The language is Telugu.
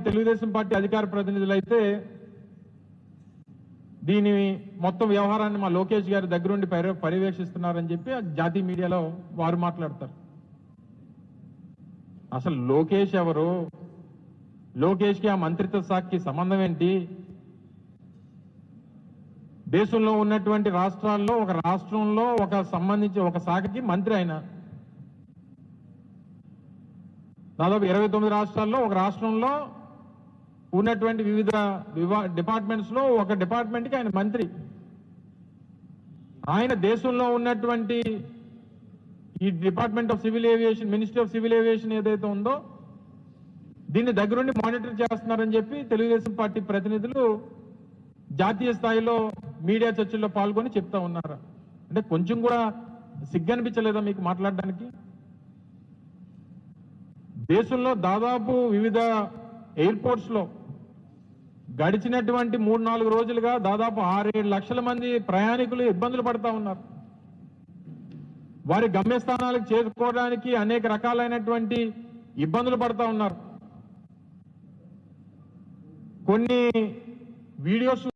తెలుగుదేశం పార్టీ అధికార ప్రతినిధులు అయితే దీని మొత్తం వ్యవహారాన్ని మా లోకేష్ గారి దగ్గరుండి పర్యవేక్షిస్తున్నారని చెప్పి జాతీయ మీడియాలో వారు మాట్లాడతారు. అసలు లోకేష్ ఎవరు? లోకేష్కి ఆ మంత్రిత్వ శాఖకి సంబంధం ఏంటి? దేశంలో ఉన్నటువంటి రాష్ట్రాల్లో ఒక రాష్ట్రంలో ఒక సంబంధించి ఒక శాఖకి మంత్రి ఆయన దాదాపు ఇరవై తొమ్మిది రాష్ట్రాల్లో ఒక రాష్ట్రంలో ఉన్నటువంటి వివిధ విభా డిపార్ట్మెంట్స్లో ఒక డిపార్ట్మెంట్కి ఆయన మంత్రి. ఆయన దేశంలో ఉన్నటువంటి ఈ department of civil aviation ministry of civil aviation ఏదైతే ఉందో దీన్ని దగ్గరుండి మానిటర్ చేస్తున్నారని చెప్పి తెలుగుదేశం పార్టీ ప్రతినిధులు జాతీయ స్థాయిలో మీడియా చర్చల్లో పాల్గొని చెప్తా ఉన్నారు? అంటే కొంచెం కూడా సిగ్గనిపించలేదా మీకు మాట్లాడడానికి? దేశంలో దాదాపు వివిధ ఎయిర్పోర్ట్స్లో గడిచినటువంటి మూడు నాలుగు రోజులుగా దాదాపు ఆరేడు లక్షల మంది ప్రయాణికులు ఇబ్బందులు పడతా ఉన్నారు. వారి గమ్యస్థానాలకు చేరుకోవడానికి అనేక రకాలైనటువంటి ఇబ్బందులు పడతా ఉన్నారు. కొన్ని వీడియోస్